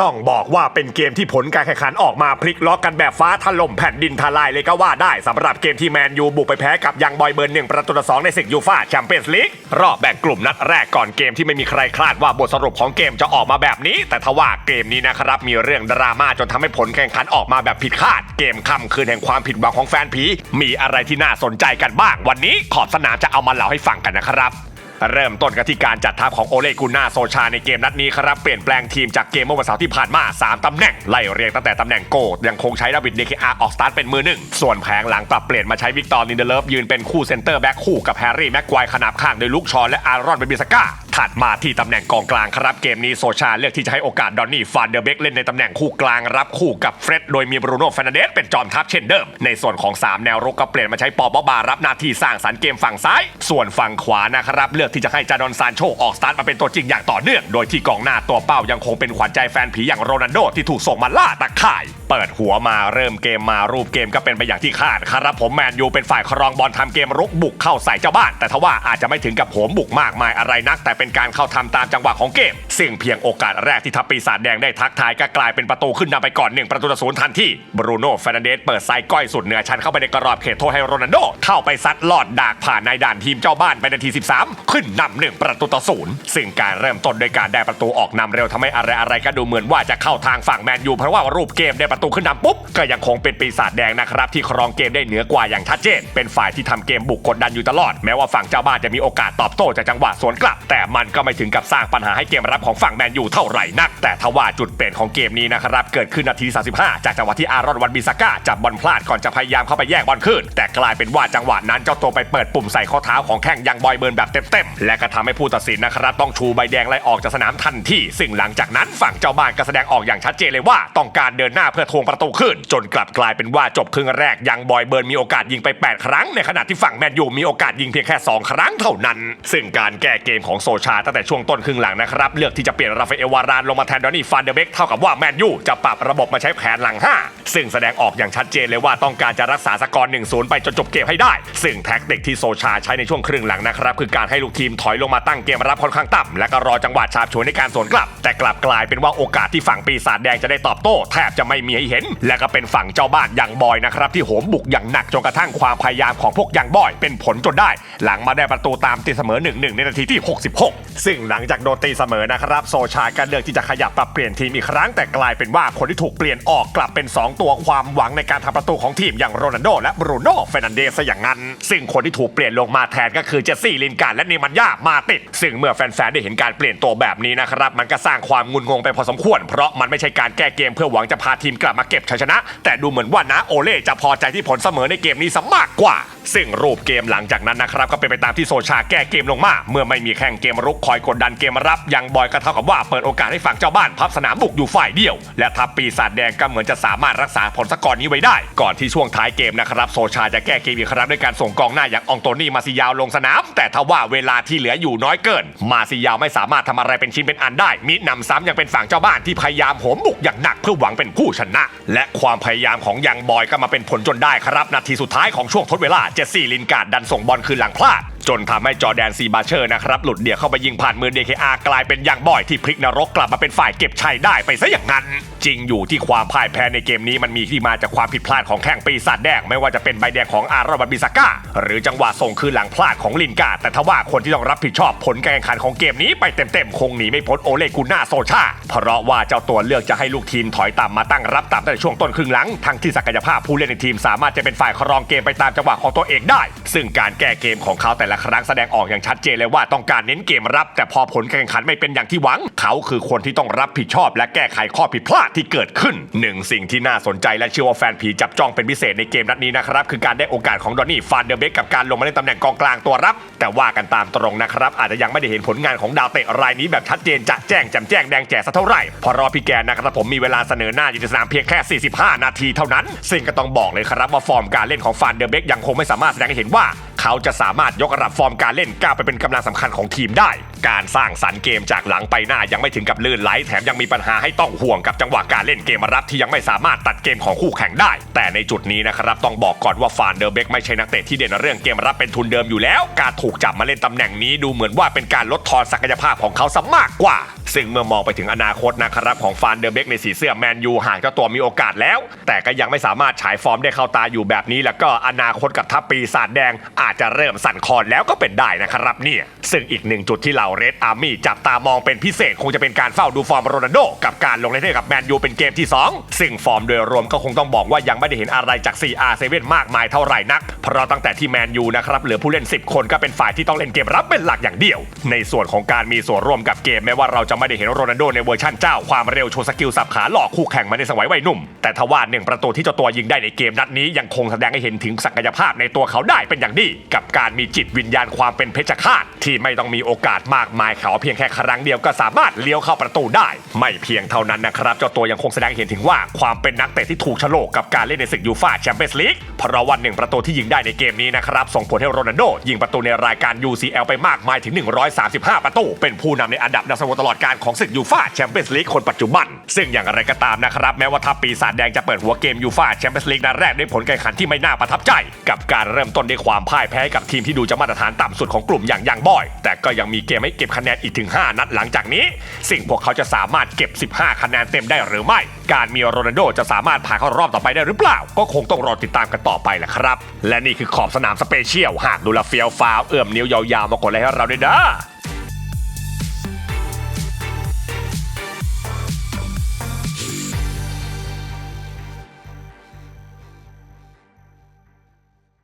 ต้องบอกว่าเป็นเกมที่ผลการแข่งขันออกมาพลิกล็อกกันแบบฟ้าถล่มแผ่นดินทลายเลยก็ว่าได้สำหรับเกมที่แมนยูบุกไปแพ้กับยังบอยเบิร์นหนึ่งประตูต่อสองในศึกยูฟ่าแชมเปี้ยนส์ลีกรอบแบ่งกลุ่มนัดแรกก่อนเกมที่ไม่มีใครคาดว่าบทสรุปของเกมจะออกมาแบบนี้ แต่ทว่าเกมนี้นะครับมีเรื่องดราม่าจนทำให้ผลแข่งขันออกมาแบบผิดคาด เกมค่ำคืนแห่งความผิดหวังของแฟนผีมีอะไรที่น่าสนใจกันบ้าง วันนี้ขอบสนามจะเอามาเล่าให้ฟังกันนะครับ เริ่มต้นกันที่การจัดทัพของโอเลกุน่าโซชาในเกมนัดนี้ครับเปลี่ยนแปลงทีมจากเกมเมื่อวันเสาร์ที่ผ่านมา 3 ตำแหน่ง ไล่เรียงตั้งแต่ตำแหน่งโกดยังคงใช้ดาวิดเดคอาออกสตาร์ทเป็นมือหนึ่งส่วนแผงหลังปรับเปลี่ยนมาใช้วิกตอร์ลินเดเลฟยืนเป็นคู่เซนเตอร์แบ็คคู่กับแฮร์รี่แม็กควายขนาบข้างโดยลุกชอนและอารอนเบบิสก้าถัดมาที่ตำแหน่งกองกลางครับเกมนี้โซชาเลือกที่จะให้โอกาสดอนนี่ฟานเดอร์เบกเล่นในตำแหน่งคู่กลางรับคู่กับเฟร็ดโดยมีบรูโน่เฟรนันเดสเป็นจอมทัพเช่นเดิม ในส่วนของ 3 แนวรุกก็เปลี่ยนมาใช้ปอบบารับหน้าที่สร้างสรรค์เกมฝั่งซ้าย ส่วนฝั่งขวานะครับเลือกที่จะให้จาดอนซานโชออกสตาร์ทมาเป็นตัวจริงอย่างต่อเนื่อง โดยที่กองหน้าตัวเป้ายังคงเป็นขวัญใจแฟนผีอย่างโรนัลโดที่ถูกส่งมาล่าตะข่าย เปิดหัวมาเริ่มเกมมารูปเกมก็เป็นไปอย่างที่คาดครับผมแมนยูเป็นฝ่ายครองบอลทำเกมรุกบุกเข้าใส่เจ้าบ้าน แต่ทว่าอาจจะไม่ถึงกับโหมบุกมากมายอะไรนัก แต่เป็นการเข้าทำตามจังหวะของเกม ซึ่งเพียงโอกาสแรกที่ทัพปีศาจแดงได้ทักทายก็กลายเป็นประตูขึ้นนำไปก่อนหนึ่งประตูต่อศูนย์ทันที่บรูโน่เฟรนเดสเปิดไซด์ก้อยสุดเหนือชั้นเข้าไปในกรอบเขตโทษให้โรนัลโดเข้าไปซัดลอดดากผ่านในด่านทีมเจ้าบ้านไปนาที 13 ขึ้นนำหนึ่งประตูต่อศูนย์ซึ่งการเริ่มต้นด้วยการได้ประตูออกนำเร็วทำให้อะไรอะไรก็ดูเหมือนว่าจะเข้าทางฝั่งแมนยูเพราะว่ารูปเกมได้ประตูขึ้นนำปุ๊บก็ยังคงเป็นปีศาจแดงนะครับที่ครองเกมได้เหนือกว่าอย่างชัดเจน เป็นฝ่ายที่ทำเกมบุกกดดันอยู่ตลอด แม้ว่าฝั่งเจ้าบ้านจะมีโอกาสตอบโต้จากจังหวะสวนกลับ แต่มันก็ไม่ถึงกับสร้างปัญหาให้เกมรับของฝั่งแมนยูเท่าไหร่นัก แต่ทว่าจุดเปลี่ยนของเกมนี้นะครับเกิดขึ้นนาที 35 จากจังหวะที่อารอนวันบิสก้าจับบอลพลาดก่อนจะพยายามเข้าไปแย่งบอลคืนแต่กลายเป็นว่าจังหวะนั้นเจ้าตัวไปเปิดปุ่มใส่ข้อเท้าของแข้งยังบอยเบิร์นแบบเต็มๆและก็ทำให้ผู้ตัดสินนะครับต้องชูใบแดงไล่ออกจากสนามทันทีซึ่งหลังจากนั้นฝั่งเจ้าบ้านก็แสดงออกอย่างชัดเจนเลยว่าต้องการเดินหน้าเพื่อทวงประตูขึ้น จนกลับกลายเป็นว่าจบครึ่งแรกยังบอยเบิร์นมีโอกาสยิงไป 8 ครั้ง ในขณะที่ฝั่งแมนยูมีโอกาสยิงเพียงแค่ 2 ครั้งเท่านั้น ซึ่งการแก้เกมของโซชาตั้งแต่ช่วงต้นครึ่งหลังนะครับเลือกที่จะเปลี่ยนราฟาเอลวารานลงมาแทนดอนนี่ฟานเดอร์เบกเท่ากับว่าแมนยูจะปรับระบบมาใช้แผนหลัง 5 ซึ่งแสดงออกอย่างชัดเจนเลยว่าต้องการจะรักษาสกอร์ 1-0 ไปจนจบเกมให้ได้ ซึ่งแท็กติกที่โซชาใช้ในช่วงครึ่งหลังนะครับคือการให้ลูกทีมถอยลงมาตั้งเกมรับค่อนข้างต่ำและก็รอจังหวะฉาบฉวยในการสวนกลับ แต่กลับกลายเป็นว่าโอกาสที่ฝั่งปีศาจแดงจะได้ตอบโต้แทบจะไม่มีใหเห็น และก็เป็นฝั่งเจ้าบ้านอย่างบอยนะครับที่โหมบุกอย่างหนักจนกระทั่งความพยายามของพวกอย่างบอย เป็นผลจนได้ หลังมาได้ประตูตามตีเสมอ 1-1 ในนาทีที่ 66 ซึ่งหลังจากโดนตีเสมอนะครับโซชาก็เลือกที่จะขยับปรับเปลี่ยนทีมอีกครั้งแต่กลายเป็นว่าคนที่ถูกเปลี่ยนออกกลับเป็น 2 ตัวความหวังในการทำประตูของทีมอย่างโรนัลโดและบรูโน่เฟรนันเดสซอย่างนั้น ซึ่งคนที่ถูกเปลี่ยนลงมาแทนก็คือเจสซี่ลินการ์ดและเนมันยามาติด ซึ่งเมื่อแฟนๆได้เห็นการเปลี่ยนตัวแบบนี้นะครับมันก็สร้างความงุนงงไปพอสมควร เพราะมันไม่ใช่การแก้เกมเพื่อหวังจะพาทีมกลับมาเก็บชัยชนะ แต่ดูเหมือนว่านะโอเล่จะพอใจที่ผลเสมอในเกมนี้ซะมากกว่า ซึ่งรูปเกมหลังจากนั้นนะครับก็เป็นไปตามที่โซชาแก้เกมลงมา เมื่อไม่มีแข่งเกมรุกคอยกดดันเกมรับยังบอยก็เท่ากับว่าเปิดโอกาสให้ฝั่งเจ้าบ้านพับสนามบุกอยู่ฝ่ายเดียว และทัพปีศาจแดงก็เหมือนจะสามารถรักษาผลสกอร์นี้ไว้ได้ ก่อนที่ช่วงท้ายเกมนะครับโซชาจะแก้เกมอีกครั้งด้วยการส่งกองหน้าอย่างอองโตนี่มาซิยาวลงสนาม แต่ทว่าเวลาที่เหลืออยู่น้อยเกิน มาซิยาวไม่สามารถทำอะไรเป็นชิ้นเป็นอันได้มิหนำซ้ำยังเป็นฝั่งเจ้าบ้านที่พยายามโหมบุกอย่างหนักเพื่อหวังเป็นผู้ชนะ และความพยายามของยังบอยก็มาเป็นผลจนได้ครับ นาทีสุดท้ายของช่วงทดเวลาเจสซี่ลินการ์ดดันส่งบอลคืนหลังพลาด จนทำให้จอแดนซีบาเชอร์นะครับ หลุดเดี่ยวเข้าไปยิงผ่านมือ DKR กลายเป็นยังบอยที่พลิกนรกกลับมาเป็นฝ่ายเก็บชัยได้ไปซะอย่างนั้น จริงอยู่ที่ความพ่ายแพ้ในเกมนี้มันมีที่มาจากความผิดพลาดของแข้งปีศาจแดงไม่ว่าจะเป็นใบแดงของอารอนบันบิสก้า หรือจังหวะส่งคืนหลังพลาดของลินกา แต่ทว่าคนที่ต้องรับผิดชอบผลการแข่งขันของเกมนี้ไปเต็มๆ คงหนีไม่พ้นโอเลกุน่าโซชา เพราะว่าเจ้าตัวเลือกจะให้ลูกทีมถอยต่ำมาตั้งรับต่ำตั้งแต่ช่วงต้นครึ่งหลัง ทั้งที่ศักยภาพผู้เล่นในทีมสามารถจะเป็นฝ่ายครองเกมไปตามจังหวะของตัวเองได้ ซึ่งการแก้เกมของเขาแต่ละครั้งแสดงออกอย่างชัดเจนเลยว่าต้องการเน้นเกมรับ แต่พอผลการแข่งขันไม่เป็นอย่างที่หวัง เขาคือคนที่ต้องรับผิดชอบและแก้ไขข้อผิดพลาดที่เกิดขึ้นหนึ่งสิ่งที่น่าสนใจและเชื่อว่าแฟนผีจับจ้องเป็นพิเศษในเกมนัดนี้นะครับคือการได้โอกาสของดอนนี่ฟานเดอร์เบกกับการลงมาเล่นตำแหน่งกองกลางตัวรับ แต่ว่ากันตามตรงนะครับอาจจะยังไม่ได้เห็นผลงานของดาวเตะรายนี้แบบชัดเจนจะแจ้งแจ่มแจ้งแดงแจ๋สักเท่าไหร่พอรอพี่แกนนะครับผมมีเวลาเสนอหน้าอยู่ในสนามเพียงแค่ 45 นาทีเท่านั้น ซึ่งก็ต้องบอกเลยครับว่าฟอร์มการเล่นของฟานเดอร์เบกยังคงไม่สามารถแสดงให้เห็นว่า เขาจะสามารถยกระดับฟอร์มการเล่นก้าวไปเป็นกำลังสำคัญของทีมได้ การสร้างสรรค์เกมจากหลังไปหน้ายังไม่ถึงกับลื่นไหลแถมยังมีปัญหาให้ต้องห่วงกับจังหวะการเล่นเกมรับที่ยังไม่สามารถตัดเกมของคู่แข่งได้ แต่ในจุดนี้นะครับต้องบอกก่อนว่าฟานเดอร์เบกไม่ใช่นักเตะที่เด่นเรื่องเกมรับเป็นทุนเดิมอยู่แล้ว การถูกจับมาเล่นตำแหน่งนี้ดูเหมือนว่าเป็นการลดทอนศักยภาพของเขาซะมากกว่า ซึ่งเมื่อมองไปถึงอนาคตนะครับของฟานเดอร์เบกในสีเสื้อแมนยูหากเจ้าตัวมีโอกาสแล้ว แต่ก็ยังไม่สามารถฉายฟอร์มได้เข้าตาอยู่แบบนี้ แล้วก็อนาคตกับทัพปีศาจแดง อาจจะเริ่มสั่นคลอนแล้วก็เป็นได้นะครับเนี่ยซึ่งอีกหนึ่งจุดที่เหล่าเรดอาร์มี่จับตามองเป็นพิเศษคงจะเป็นการเฝ้าดูฟอร์มโรนัลโดกับการลงเล่นให้กับแมนยูเป็นเกมที่ 2 ซึ่งฟอร์มโดยรวมก็คงต้องบอกว่ายังไม่ได้เห็นอะไรจาก CR7 มากมายเท่าไหร่นัก เพราะตั้งแต่ที่แมนยูนะครับเหลือผู้เล่น 10 คนก็เป็นฝ่ายที่ต้องเล่นเกมรับเป็นหลักอย่างเดียว ในส่วนของการมีส่วนร่วมกับเกมแม้ว่าเราจะไม่ได้เห็นโรนัลโดในเวอร์ชันเจ้าความเร็วโชว์สกิลสับขาหลอกคู่แข่งมาในสมัยวัยหนุ่ม แต่ทว่าหนึ่งประตูที่เจ้าตัวยิงได้ในเกมนัดนี้ยังคงแสดงให้เห็นถึงศักยภาพในตัวเขาได้เป็นอย่างดีกับการมีจิตวิญญาณความเป็นเพชฌฆาตที่ไม่ต้องมีโอกาสมาากมายเขาเพียงแค่ครั้งเดียวก็สามารถเลี้ยวเข้าประตูได้ ไม่เพียงเท่านั้นนะครับเจ้าตัวยังคงแสดงเห็นถึงว่าความเป็นนักเตะที่ถูกโฉลกกับการเล่นในศึกยูฟ่าแชมเปี้ยนส์ลีกเพราะวันหนึ่งประตูที่ยิงได้ในเกมนี้นะครับส่งผลให้โรนัลโดยิงประตูในรายการ UCL ไปมากมายถึง 135 ประตู เป็นผู้นำในอันดับนักสโมตลอดการของศึกยูฟ่าแชมเปี้ยนส์ลีกคนปัจจุบัน ซึ่งอย่างไรก็ตามนะครับแม้ว่าทัพปีศาจแดงจะเปิดหัวเกมยูฟ่าแชมเปี้ยนส์ลีกนัดแรกด้วยผลการแข่งขันที่ไม่น่าประทับใจ กับการเริ่มต้นด้วยความพ่ายแพ้กับทีมที่ดูจะมาตรฐานต่ำสุดของกลุ่มอย่างยังบอย แต่ก็ยังมีเกมให้เก็บคะแนนอีกถึง 5 นัดหลังจากนี้ สิ่งพวกเขาจะสามารถเก็บ 15 คะแนนเต็มได้หรือไม่ การมีโรนัลโดจะสามารถผ่านเข้ารอบต่อไปได้หรือเปล่า ก็คงต้องรอติดตามกันต่อไปแหละครับ และนี่คือขอบสนามสเปเชียลหากดูแลเฟียวฟาวเอื้อมนิ้วยาวๆมากดไลค์ให้เราด้วยเด้อ